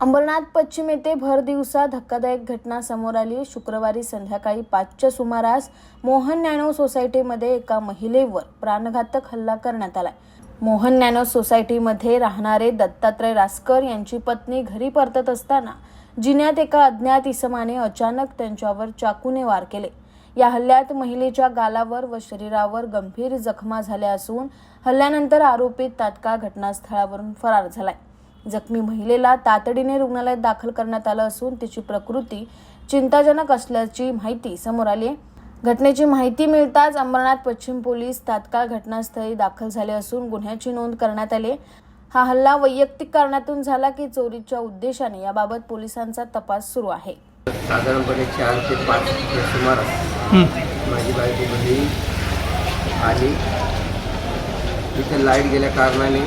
अंबरनाथ पश्चिम येथे भर दिवसा धक्कादायक घटना समोर आली. शुक्रवारी संध्याकाळी पाचच्या सुमारास मोहन नॅनो सोसायटीमध्ये एका महिलेवर प्राणघातक हल्ला करण्यात आलाय. मोहन नॅनो सोसायटीमध्ये राहणारे दत्तात्रय रासकर यांची पत्नी घरी परतत असताना जिन्यात एका अज्ञात इसमाने अचानक त्यांच्यावर चाकूने वार केले. या हल्ल्यात महिलेच्या गालावर व शरीरावर गंभीर जखमा झाल्या असून हल्ल्यानंतर आरोपी तात्काळ घटनास्थळावरून फरार झालाय. जखमी महिलेला तातडीने रुग्णालयात दाखल करण्यात आलं असून तिची प्रकृती चिंताजनक असल्याची माहिती समोर आली आहे. घटनेची माहिती मिळताच अंबरनाथ पश्चिम पोलीस तात्काळ घटनास्थळी दाखल झाले असून गुन्ह्याची नोंद करण्यात आली. हा हल्ला वैयक्तिक कारणातून झाला की चोरीच्या उद्देशाने याबाबत पोलिसांचा तपास सुरू आहे. साधारणपणे चार ते पाचच्या सुमारास माझी बायको आली. तिथे लाइट गेल्या कारणाने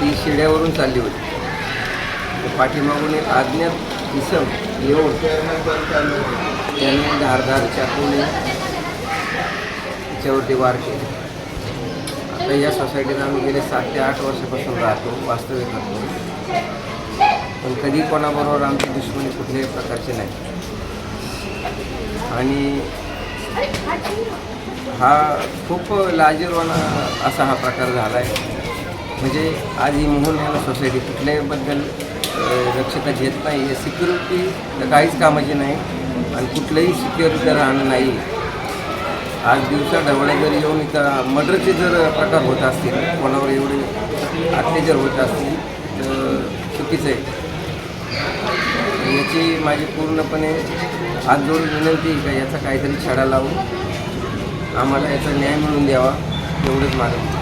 ती शिड्यावरून चालली होती. पाठीमागून एक आज्ञात इसम येऊन त्याने धारधार चाकूने तिच्यावरती वार केले. आता या सोसायटीत आम्ही गेले सात ते आठ वर्षापासून राहतो वास्तविक करतो. पण कधी कोणाबरोबर आमची दुश्मनी कुठल्याही प्रकारची नाही. आणि हा खूप लाजीरवाना असा हा प्रकार झाला आहे म्हणजे आज ही मोहन याला सोसायटी कुठल्याबद्दल दक्षता घेत नाही. आहे सिक्युरिटी तर काहीच कामाची नाही आणि कुठलंही सिक्युरिटी राहणं नाही. आज दिवसा ढवळे जर येऊन इथं मर्डरचे जर प्रकार होत असतील कोणावर एवढे अत्याचार होत असतील तर चुकीचं आहे. याची माझी पूर्णपणे हात जोडून विनंती का याचा काहीतरी छडा लावून आम्हाला याचा न्याय मिळून द्यावा एवढंच मागं